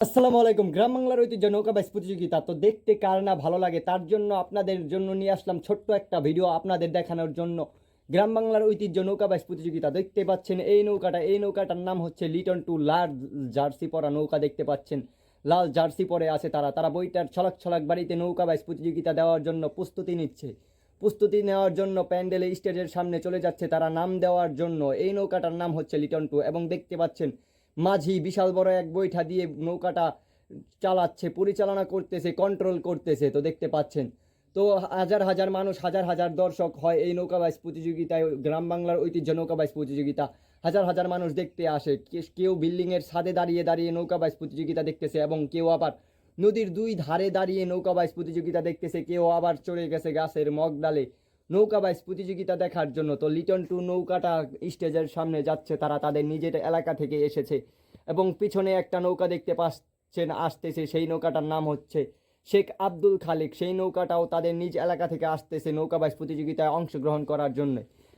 আসসালামু আলাইকুম। গ্রাম বাংলার ঐতিহ্য নৌকা বাইস প্রতিযোগিতা। তো দেখতে কার না ভালো লাগে, তার জন্য আপনাদের জন্য নিয়ে আসলাম ছোট্ট একটা ভিডিও আপনাদের দেখানোর জন্য। গ্রাম বাংলার ঐতিহ্য নৌকা বাইস প্রতিযোগিতা। দেখতে পাচ্ছেন এই নৌকাটা, এই নৌকাটার নাম হচ্ছে লিটন টু লাল জার্সি পরা নৌকা দেখতে পাচ্ছেন। লাল জার্সি পরে আছে তারা। তারা বইটার ছলাক ছলাক বাড়িতে নৌকা বাইস প্রতিযোগিতা দেওয়ার জন্য প্রস্তুতি নিচ্ছে। প্রস্তুতি নেওয়ার জন্য প্যান্ডেলে স্টেজের সামনে চলে যাচ্ছে তারা নাম দেওয়ার জন্য। এই নৌকাটার নাম হচ্ছে লিটন টু এবং দেখতে পাচ্ছেন মাঝি বিশাল বড় এক বৈঠা দিয়ে নৌকাটা চালাচ্ছে, পরিচালনা করতেছে কন্ট্রোল করতেছে, তো দেখতে পাচ্ছেন। তো হাজার হাজার মানুষ, হাজার হাজার দর্শক হয় এই নৌকাবাইজ প্রতিযোগিতায়, গ্রাম বাংলার ঐতিহ্য নৌকাবাইজ প্রতিযোগিতা। হাজার হাজার মানুষ দেখতে আসে কেউ বিল্ডিংয়ের ছাদে দাঁড়িয়ে দাঁড়িয়ে নৌকাবাইজ প্রতিযোগিতা দেখতেছে এবং কেউ আবার নদীর দুই ধারে দাঁড়িয়ে নৌকাবাইজ প্রতিযোগিতা দেখতেছে, কেউ আবার চড়ে গেছে গাছের মগডালে। নৌকাবাইজ প্রতিযোগিতা দেখার জন্য তো লিটন টু নৌকাটা স্টেজের সামনে যাচ্ছে, তারা তাদের নিজের এলাকা থেকে এসেছে এবং পিছনে একটা নৌকা দেখতে পাচ্ছেন, আসতেছে, সেই নৌকাটার নাম হচ্ছে শেখ আব্দুল খালিক। সেই নৌকাটাও তাদের নিজ এলাকা থেকে আসতেছে নৌকাবাইজ প্রতিযোগিতায় অংশগ্রহণ করার জন্য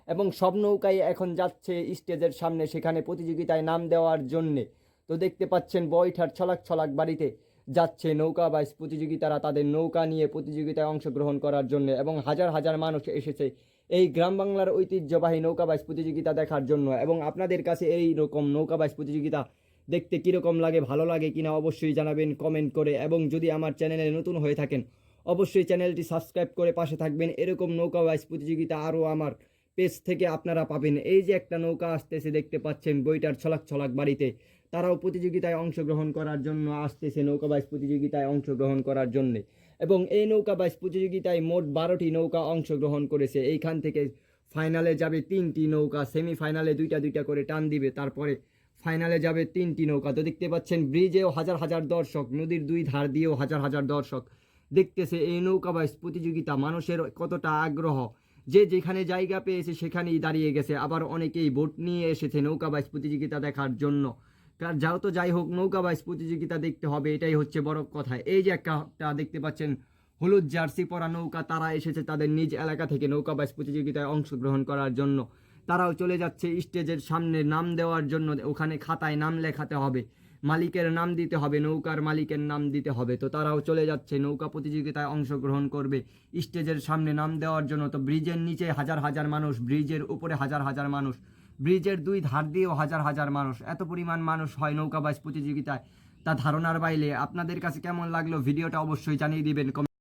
এবং সব নৌকাই এখন যাচ্ছে স্টেজের সামনে সেখানে প্রতিযোগিতায় নাম দেওয়ার জন্যে। তো দেখতে পাচ্ছেন বৈঠার ছলাক ছলাক বাড়িতে। যাচ্ছে নৌকাবাইজ প্রতিযোগিতারা তাদের নৌকা নিয়ে প্রতিযোগিতায় অংশগ্রহণ করার জন্য এবং হাজার হাজার মানুষ এসেছে এই গ্রাম বাংলার ঐতিহ্যবাহী নৌকা নৌকাবাইজ প্রতিযোগিতা দেখার জন্য। এবং আপনাদের কাছে এই রকম নৌকাবাইজ প্রতিযোগিতা দেখতে কীরকম লাগে, ভালো লাগে কিনা অবশ্যই জানাবেন কমেন্ট করে। এবং যদি আমার চ্যানেলে নতুন হয়ে থাকেন, অবশ্যই চ্যানেলটি সাবস্ক্রাইব করে পাশে থাকবেন। এরকম নৌকা নৌকাবাইজ প্রতিযোগিতা আরও আমার পেজ থেকে আপনারা পাবেন। এই যে একটা নৌকা আসতেছে, দেখতে পাচ্ছেন বইটার ছলাক ছলাক বাড়িতে। তারাও প্রতিযোগিতায় অংশগ্রহণ করার জন্য আসতেছে নৌকাবাইজ প্রতিযোগিতায় অংশগ্রহণ করার জন্যে। এবং এই নৌকাবাইজ প্রতিযোগিতায় মোট বারোটি নৌকা অংশগ্রহণ করেছে। এইখান থেকে ফাইনালে যাবে তিনটি নৌকা, সেমিফাইনালে দুইটা দুইটা করে টান দিবে, তারপরে ফাইনালে যাবে তিনটি নৌকা। তো দেখতে পাচ্ছেন ব্রিজেও হাজার হাজার দর্শক, নদীর দুই ধার দিয়েও হাজার হাজার দর্শক দেখতেছে এই নৌকাবাইজ প্রতিযোগিতা। মানুষের কতটা আগ্রহ যে যেখানে জায়গা পেয়েছে সেখানেই দাঁড়িয়ে গেছে। আবার অনেকেই ভোট নিয়ে এসেছে নৌকাবাইজ প্রতিযোগিতা দেখার জন্য। কার যাও তো যাই হোক নৌকাবাইজ প্রতিযোগিতা দেখতে হবে, এটাই হচ্ছে বড় কথা। এই যে একটা দেখতে পাচ্ছেন, হলুদ জার্সি পরা নৌকা, তারা এসেছে তাদের নিজ এলাকা থেকে নৌকাবাইজ প্রতিযোগিতায় অংশগ্রহণ করার জন্য। তারাও চলে যাচ্ছে স্টেজের সামনে নাম দেওয়ার জন্য, ওখানে খাতায় নাম লেখাতে হবে। মালিকের নাম দিতে হবে, নৌকার মালিকের নাম দিতে হবে। তো তারাও চলে যাচ্ছে, নৌকা প্রতিযোগিতায় অংশগ্রহণ করবে। স্টেজের সামনে নাম দেওয়ার জন্য তো ব্রিজের নিচে হাজার হাজার মানুষ, ব্রিজের উপরে হাজার হাজার মানুষ। ব্রিজের দুই ধার দিয়েও হাজার হাজার মানুষ। এত পরিমাণ মানুষ হয় নৌকাবাজ প্রতিযোগিতায়। তা ধারণার বাইরে। আপনাদের কাছে কেমন লাগল? ভিডিওটা অবশ্যই জানিয়ে দিবেন।